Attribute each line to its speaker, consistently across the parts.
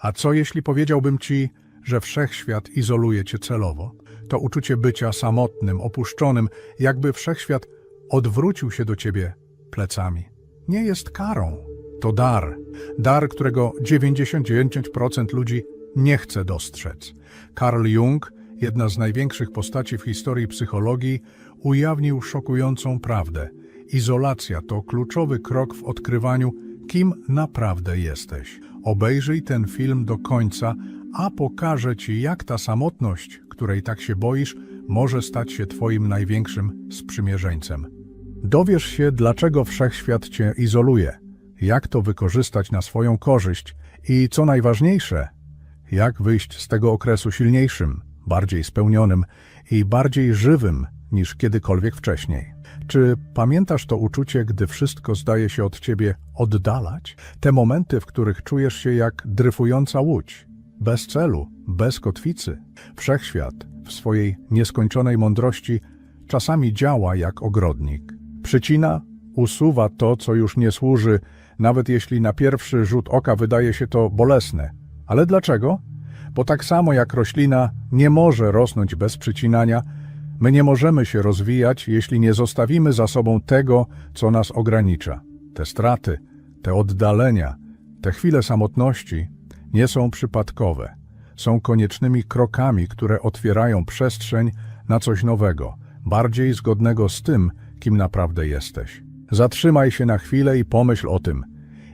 Speaker 1: A co jeśli powiedziałbym ci, że wszechświat izoluje cię celowo? To uczucie bycia samotnym, opuszczonym, jakby wszechświat odwrócił się do ciebie plecami. Nie jest karą, to dar. Dar, którego 99% ludzi nie chce dostrzec. Carl Jung, jedna z największych postaci w historii psychologii, ujawnił szokującą prawdę. Izolacja to kluczowy krok w odkrywaniu, kim naprawdę jesteś. Obejrzyj ten film do końca, a pokażę Ci, jak ta samotność, której tak się boisz, może stać się Twoim największym sprzymierzeńcem. Dowiesz się, dlaczego wszechświat Cię izoluje, jak to wykorzystać na swoją korzyść i, co najważniejsze, jak wyjść z tego okresu silniejszym, bardziej spełnionym i bardziej żywym niż kiedykolwiek wcześniej. Czy pamiętasz to uczucie, gdy wszystko zdaje się od ciebie oddalać? Te momenty, w których czujesz się jak dryfująca łódź, bez celu, bez kotwicy. Wszechświat w swojej nieskończonej mądrości czasami działa jak ogrodnik. Przycina, usuwa to, co już nie służy, nawet jeśli na pierwszy rzut oka wydaje się to bolesne. Ale dlaczego? Bo tak samo jak roślina nie może rosnąć bez przycinania, my nie możemy się rozwijać, jeśli nie zostawimy za sobą tego, co nas ogranicza. Te straty, te oddalenia, te chwile samotności nie są przypadkowe. Są koniecznymi krokami, które otwierają przestrzeń na coś nowego, bardziej zgodnego z tym, kim naprawdę jesteś. Zatrzymaj się na chwilę i pomyśl o tym.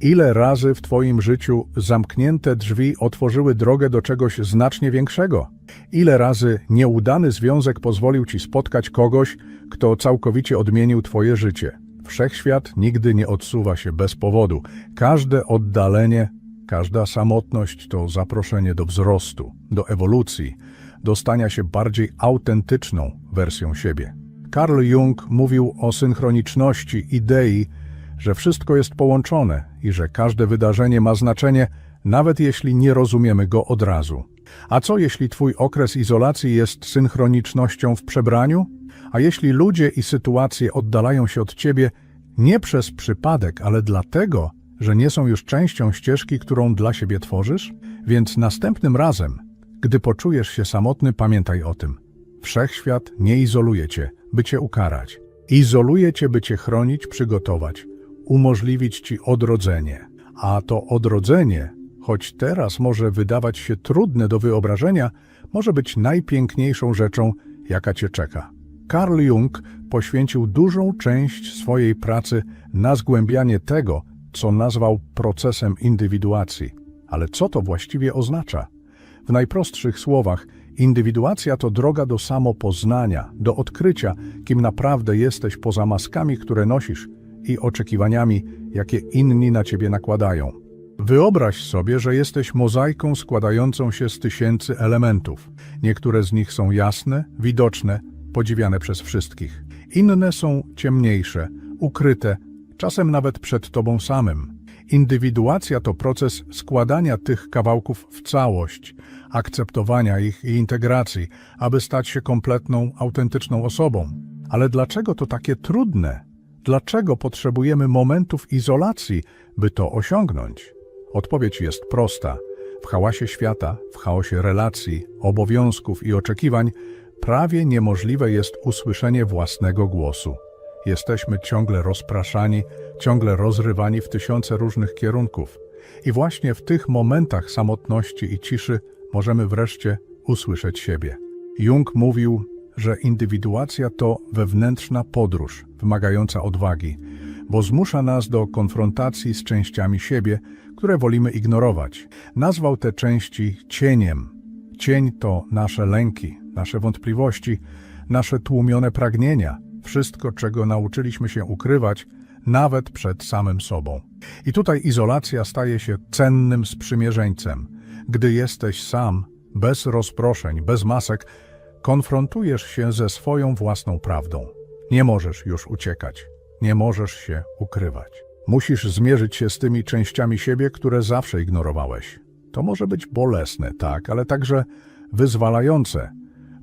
Speaker 1: Ile razy w Twoim życiu zamknięte drzwi otworzyły drogę do czegoś znacznie większego? Ile razy nieudany związek pozwolił Ci spotkać kogoś, kto całkowicie odmienił Twoje życie? Wszechświat nigdy nie odsuwa się bez powodu. Każde oddalenie, każda samotność to zaproszenie do wzrostu, do ewolucji, do stania się bardziej autentyczną wersją siebie. Carl Jung mówił o synchroniczności idei, że wszystko jest połączone i że każde wydarzenie ma znaczenie, nawet jeśli nie rozumiemy go od razu. A co jeśli Twój okres izolacji jest synchronicznością w przebraniu? A jeśli ludzie i sytuacje oddalają się od Ciebie nie przez przypadek, ale dlatego, że nie są już częścią ścieżki, którą dla siebie tworzysz? Więc następnym razem, gdy poczujesz się samotny, pamiętaj o tym. Wszechświat nie izoluje Cię, by Cię ukarać. Izoluje Cię, by Cię chronić, przygotować, umożliwić Ci odrodzenie. A to odrodzenie, choć teraz może wydawać się trudne do wyobrażenia, może być najpiękniejszą rzeczą, jaka Cię czeka. Carl Jung poświęcił dużą część swojej pracy na zgłębianie tego, co nazwał procesem indywiduacji. Ale co to właściwie oznacza? W najprostszych słowach, indywiduacja to droga do samopoznania, do odkrycia, kim naprawdę jesteś poza maskami, które nosisz i oczekiwaniami, jakie inni na ciebie nakładają. Wyobraź sobie, że jesteś mozaiką składającą się z tysięcy elementów. Niektóre z nich są jasne, widoczne, podziwiane przez wszystkich. Inne są ciemniejsze, ukryte, czasem nawet przed tobą samym. Indywiduacja to proces składania tych kawałków w całość, akceptowania ich i integracji, aby stać się kompletną, autentyczną osobą. Ale dlaczego to takie trudne? Dlaczego potrzebujemy momentów izolacji, by to osiągnąć? Odpowiedź jest prosta. W hałasie świata, w chaosie relacji, obowiązków i oczekiwań prawie niemożliwe jest usłyszenie własnego głosu. Jesteśmy ciągle rozpraszani, ciągle rozrywani w tysiące różnych kierunków. I właśnie w tych momentach samotności i ciszy możemy wreszcie usłyszeć siebie. Jung mówił, że indywiduacja to wewnętrzna podróż wymagająca odwagi, bo zmusza nas do konfrontacji z częściami siebie, które wolimy ignorować. Nazwał te części cieniem. Cień to nasze lęki, nasze wątpliwości, nasze tłumione pragnienia, wszystko, czego nauczyliśmy się ukrywać, nawet przed samym sobą. I tutaj izolacja staje się cennym sprzymierzeńcem. Gdy jesteś sam, bez rozproszeń, bez masek, konfrontujesz się ze swoją własną prawdą. Nie możesz już uciekać, nie możesz się ukrywać. Musisz zmierzyć się z tymi częściami siebie, które zawsze ignorowałeś. To może być bolesne, tak, ale także wyzwalające,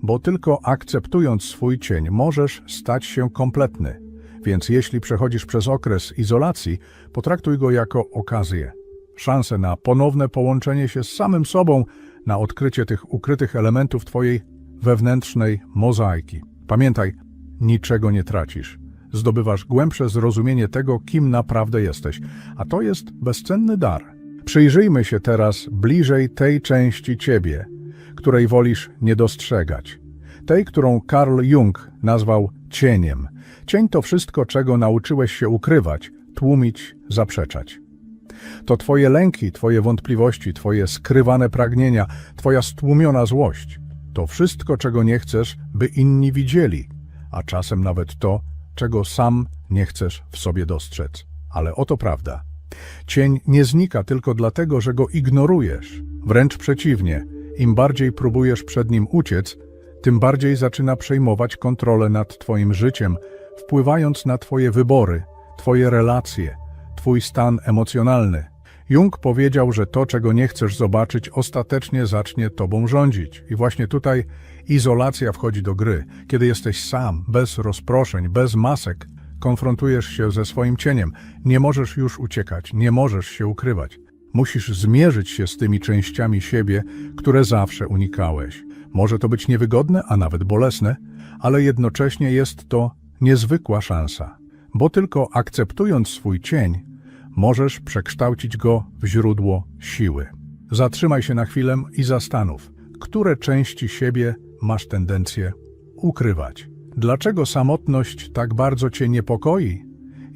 Speaker 1: bo tylko akceptując swój cień możesz stać się kompletny. Więc jeśli przechodzisz przez okres izolacji, potraktuj go jako okazję. szansę na ponowne połączenie się z samym sobą, na odkrycie tych ukrytych elementów Twojej wewnętrznej mozaiki. Pamiętaj, niczego nie tracisz. Zdobywasz głębsze zrozumienie tego, kim naprawdę jesteś, a to jest bezcenny dar. Przyjrzyjmy się teraz bliżej tej części Ciebie, której wolisz nie dostrzegać. Tej, którą Carl Jung nazwał cieniem. Cień to wszystko, czego nauczyłeś się ukrywać, tłumić, zaprzeczać. To Twoje lęki, Twoje wątpliwości, Twoje skrywane pragnienia, Twoja stłumiona złość. To wszystko, czego nie chcesz, by inni widzieli, a czasem nawet to, czego sam nie chcesz w sobie dostrzec. Ale oto prawda. Cień nie znika tylko dlatego, że go ignorujesz. Wręcz przeciwnie, im bardziej próbujesz przed nim uciec, tym bardziej zaczyna przejmować kontrolę nad Twoim życiem, wpływając na Twoje wybory, Twoje relacje, Twój stan emocjonalny. Jung powiedział, że to, czego nie chcesz zobaczyć, ostatecznie zacznie Tobą rządzić. I właśnie tutaj izolacja wchodzi do gry. Kiedy jesteś sam, bez rozproszeń, bez masek, konfrontujesz się ze swoim cieniem. Nie możesz już uciekać, nie możesz się ukrywać. Musisz zmierzyć się z tymi częściami siebie, które zawsze unikałeś. Może to być niewygodne, a nawet bolesne, ale jednocześnie jest to niezwykła szansa, bo tylko akceptując swój cień, możesz przekształcić go w źródło siły. Zatrzymaj się na chwilę i zastanów, które części siebie masz tendencję ukrywać. Dlaczego samotność tak bardzo cię niepokoi?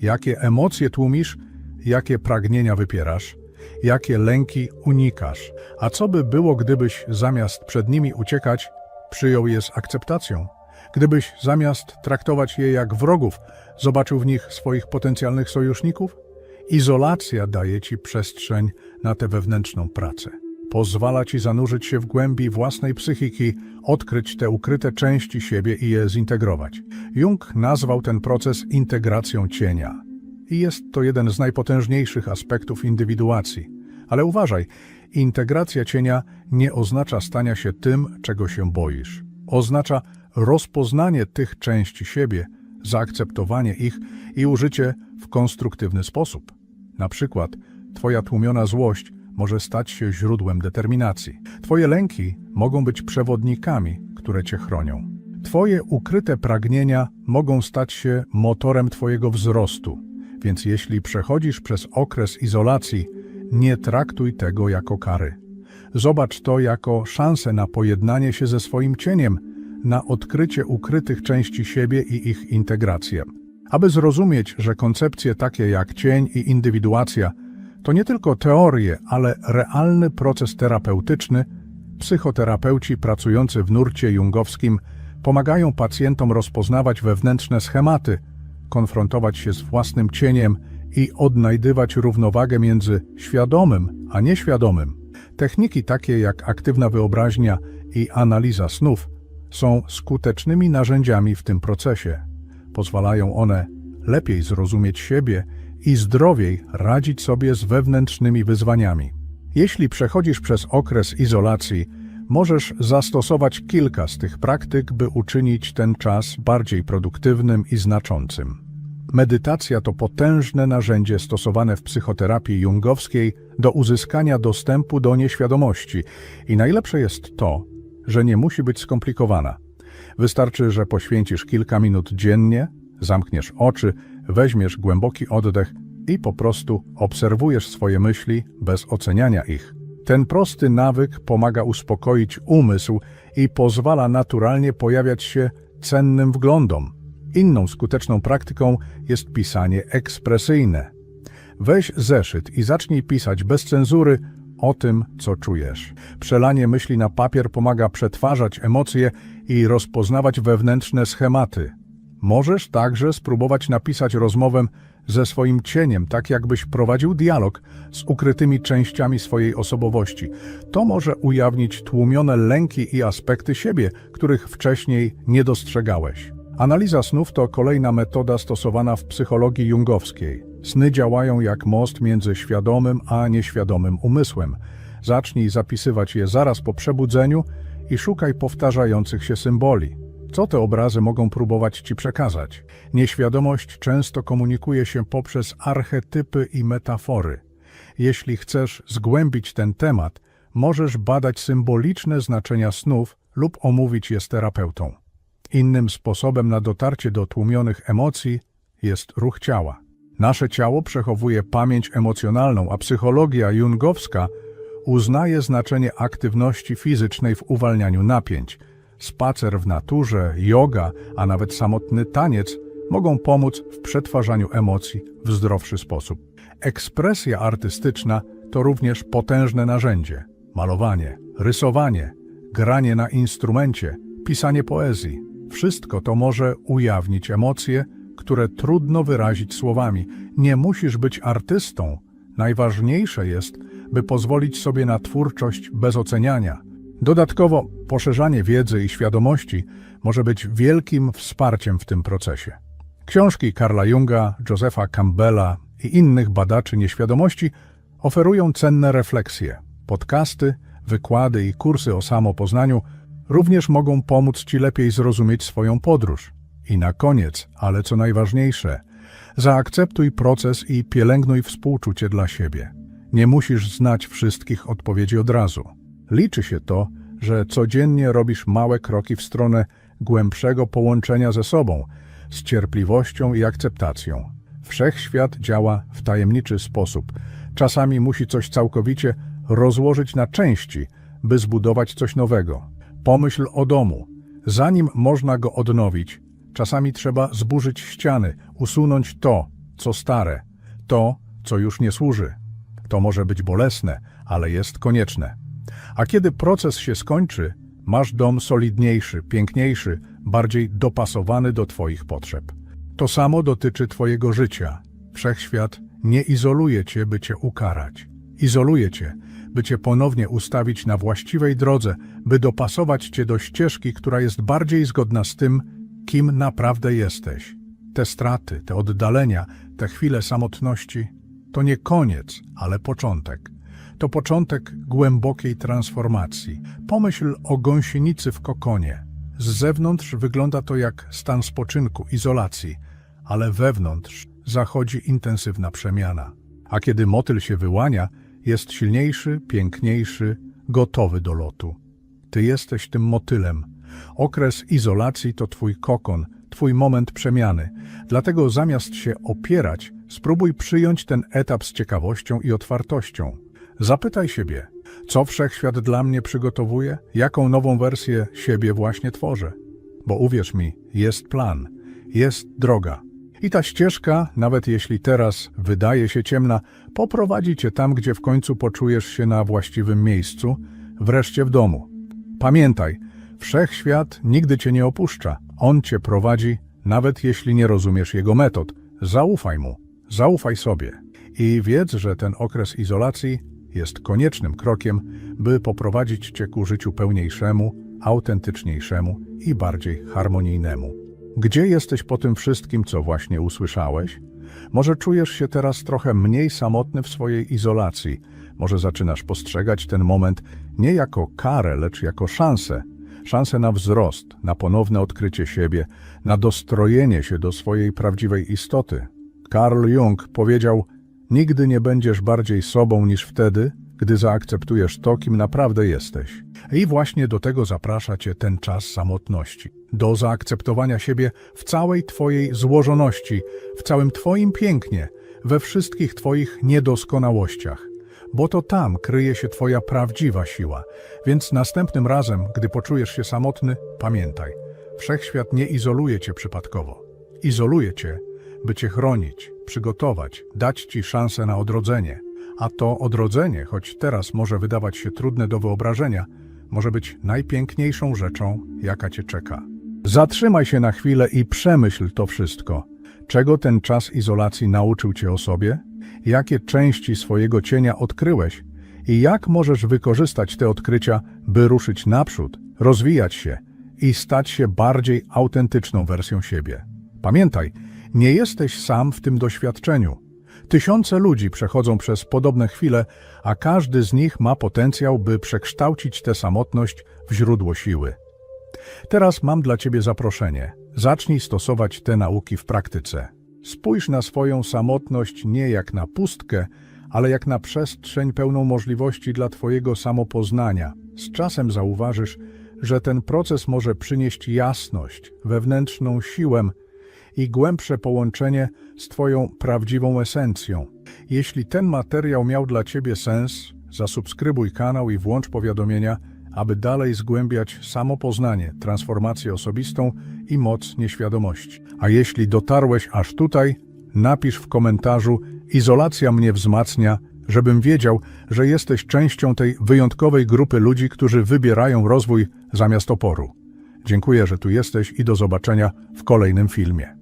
Speaker 1: Jakie emocje tłumisz? Jakie pragnienia wypierasz? Jakie lęki unikasz? A co by było, gdybyś zamiast przed nimi uciekać, przyjął je z akceptacją? Gdybyś zamiast traktować je jak wrogów, zobaczył w nich swoich potencjalnych sojuszników? Izolacja daje ci przestrzeń na tę wewnętrzną pracę. Pozwala ci zanurzyć się w głębi własnej psychiki, odkryć te ukryte części siebie i je zintegrować. Jung nazwał ten proces integracją cienia. I jest to jeden z najpotężniejszych aspektów indywiduacji. Ale uważaj, integracja cienia nie oznacza stania się tym, czego się boisz. Oznacza rozpoznanie tych części siebie, zaakceptowanie ich i użycie w konstruktywny sposób. Na przykład, Twoja tłumiona złość może stać się źródłem determinacji. Twoje lęki mogą być przewodnikami, które Cię chronią. Twoje ukryte pragnienia mogą stać się motorem Twojego wzrostu, więc jeśli przechodzisz przez okres izolacji, nie traktuj tego jako kary. Zobacz to jako szansę na pojednanie się ze swoim cieniem, na odkrycie ukrytych części siebie i ich integrację. Aby zrozumieć, że koncepcje takie jak cień i indywiduacja to nie tylko teorie, ale realny proces terapeutyczny, psychoterapeuci pracujący w nurcie jungowskim pomagają pacjentom rozpoznawać wewnętrzne schematy, konfrontować się z własnym cieniem i odnajdywać równowagę między świadomym a nieświadomym. Techniki takie jak aktywna wyobraźnia i analiza snów są skutecznymi narzędziami w tym procesie. Pozwalają one lepiej zrozumieć siebie i zdrowiej radzić sobie z wewnętrznymi wyzwaniami. Jeśli przechodzisz przez okres izolacji, możesz zastosować kilka z tych praktyk, by uczynić ten czas bardziej produktywnym i znaczącym. Medytacja to potężne narzędzie stosowane w psychoterapii jungowskiej do uzyskania dostępu do nieświadomości i najlepsze jest to, że nie musi być skomplikowana. Wystarczy, że poświęcisz kilka minut dziennie, zamkniesz oczy, weźmiesz głęboki oddech i po prostu obserwujesz swoje myśli bez oceniania ich. Ten prosty nawyk pomaga uspokoić umysł i pozwala naturalnie pojawiać się cennym wglądom. Inną skuteczną praktyką jest pisanie ekspresyjne. Weź zeszyt i zacznij pisać bez cenzury o tym, co czujesz. Przelanie myśli na papier pomaga przetwarzać emocje i rozpoznawać wewnętrzne schematy. Możesz także spróbować napisać rozmowę ze swoim cieniem, tak jakbyś prowadził dialog z ukrytymi częściami swojej osobowości. To może ujawnić tłumione lęki i aspekty siebie, których wcześniej nie dostrzegałeś. Analiza snów to kolejna metoda stosowana w psychologii jungowskiej. Sny działają jak most między świadomym a nieświadomym umysłem. Zacznij zapisywać je zaraz po przebudzeniu i szukaj powtarzających się symboli. Co te obrazy mogą próbować ci przekazać? Nieświadomość często komunikuje się poprzez archetypy i metafory. Jeśli chcesz zgłębić ten temat, możesz badać symboliczne znaczenia snów lub omówić je z terapeutą. Innym sposobem na dotarcie do tłumionych emocji jest ruch ciała. Nasze ciało przechowuje pamięć emocjonalną, a psychologia jungowska uznaje znaczenie aktywności fizycznej w uwalnianiu napięć. Spacer w naturze, yoga, a nawet samotny taniec mogą pomóc w przetwarzaniu emocji w zdrowszy sposób. Ekspresja artystyczna to również potężne narzędzie. Malowanie, rysowanie, granie na instrumencie, pisanie poezji. Wszystko to może ujawnić emocje, które trudno wyrazić słowami. Nie musisz być artystą. Najważniejsze jest, by pozwolić sobie na twórczość bez oceniania. Dodatkowo poszerzanie wiedzy i świadomości może być wielkim wsparciem w tym procesie. Książki Karla Junga, Josepha Campbella i innych badaczy nieświadomości oferują cenne refleksje. Podcasty, wykłady i kursy o samopoznaniu również mogą pomóc Ci lepiej zrozumieć swoją podróż. I na koniec, ale co najważniejsze, zaakceptuj proces i pielęgnuj współczucie dla siebie. Nie musisz znać wszystkich odpowiedzi od razu. Liczy się to, że codziennie robisz małe kroki w stronę głębszego połączenia ze sobą, z cierpliwością i akceptacją. Wszechświat działa w tajemniczy sposób. Czasami musi coś całkowicie rozłożyć na części, by zbudować coś nowego. Pomyśl o domu. Zanim można go odnowić, czasami trzeba zburzyć ściany, usunąć to, co stare, to, co już nie służy. To może być bolesne, ale jest konieczne. A kiedy proces się skończy, masz dom solidniejszy, piękniejszy, bardziej dopasowany do Twoich potrzeb. To samo dotyczy Twojego życia. Wszechświat nie izoluje Cię, by Cię ukarać. Izoluje Cię, by Cię ponownie ustawić na właściwej drodze, by dopasować Cię do ścieżki, która jest bardziej zgodna z tym, kim naprawdę jesteś. Te straty, te oddalenia, te chwile samotności to nie koniec, ale początek. To początek głębokiej transformacji. Pomyśl o gąsienicy w kokonie. Z zewnątrz wygląda to jak stan spoczynku, izolacji, ale wewnątrz zachodzi intensywna przemiana. A kiedy motyl się wyłania, jest silniejszy, piękniejszy, gotowy do lotu. Ty jesteś tym motylem. Okres izolacji to twój kokon, twój moment przemiany. Dlatego zamiast się opierać, spróbuj przyjąć ten etap z ciekawością i otwartością. Zapytaj siebie, co wszechświat dla mnie przygotowuje, jaką nową wersję siebie właśnie tworzę. Bo uwierz mi, jest plan, jest droga. I ta ścieżka, nawet jeśli teraz wydaje się ciemna, poprowadzi cię tam, gdzie w końcu poczujesz się na właściwym miejscu, wreszcie w domu. Pamiętaj, wszechświat nigdy cię nie opuszcza. On cię prowadzi, nawet jeśli nie rozumiesz jego metod. Zaufaj mu, zaufaj sobie. I wiedz, że ten okres izolacji jest koniecznym krokiem, by poprowadzić cię ku życiu pełniejszemu, autentyczniejszemu i bardziej harmonijnemu. Gdzie jesteś po tym wszystkim, co właśnie usłyszałeś? Może czujesz się teraz trochę mniej samotny w swojej izolacji. Może zaczynasz postrzegać ten moment nie jako karę, lecz jako szansę. Szansę na wzrost, na ponowne odkrycie siebie, na dostrojenie się do swojej prawdziwej istoty. Carl Jung powiedział: Nigdy nie będziesz bardziej sobą niż wtedy, gdy zaakceptujesz to, kim naprawdę jesteś. I właśnie do tego zaprasza Cię ten czas samotności. Do zaakceptowania siebie w całej Twojej złożoności, w całym Twoim pięknie, we wszystkich Twoich niedoskonałościach. Bo to tam kryje się Twoja prawdziwa siła. Więc następnym razem, gdy poczujesz się samotny, pamiętaj, wszechświat nie izoluje Cię przypadkowo. Izoluje Cię, by Cię chronić, przygotować, dać Ci szansę na odrodzenie. A to odrodzenie, choć teraz może wydawać się trudne do wyobrażenia, może być najpiękniejszą rzeczą, jaka Cię czeka. Zatrzymaj się na chwilę i przemyśl to wszystko. Czego ten czas izolacji nauczył Cię o sobie? Jakie części swojego cienia odkryłeś? I jak możesz wykorzystać te odkrycia, by ruszyć naprzód, rozwijać się i stać się bardziej autentyczną wersją siebie? Pamiętaj, nie jesteś sam w tym doświadczeniu. Tysiące ludzi przechodzą przez podobne chwile, a każdy z nich ma potencjał, by przekształcić tę samotność w źródło siły. Teraz mam dla Ciebie zaproszenie. Zacznij stosować te nauki w praktyce. Spójrz na swoją samotność nie jak na pustkę, ale jak na przestrzeń pełną możliwości dla Twojego samopoznania. Z czasem zauważysz, że ten proces może przynieść jasność, wewnętrzną siłę i głębsze połączenie z Twoją prawdziwą esencją. Jeśli ten materiał miał dla Ciebie sens, zasubskrybuj kanał i włącz powiadomienia, aby dalej zgłębiać samopoznanie, transformację osobistą i moc nieświadomości. A jeśli dotarłeś aż tutaj, napisz w komentarzu Izolacja mnie wzmacnia, żebym wiedział, że jesteś częścią tej wyjątkowej grupy ludzi, którzy wybierają rozwój zamiast oporu. Dziękuję, że tu jesteś i do zobaczenia w kolejnym filmie.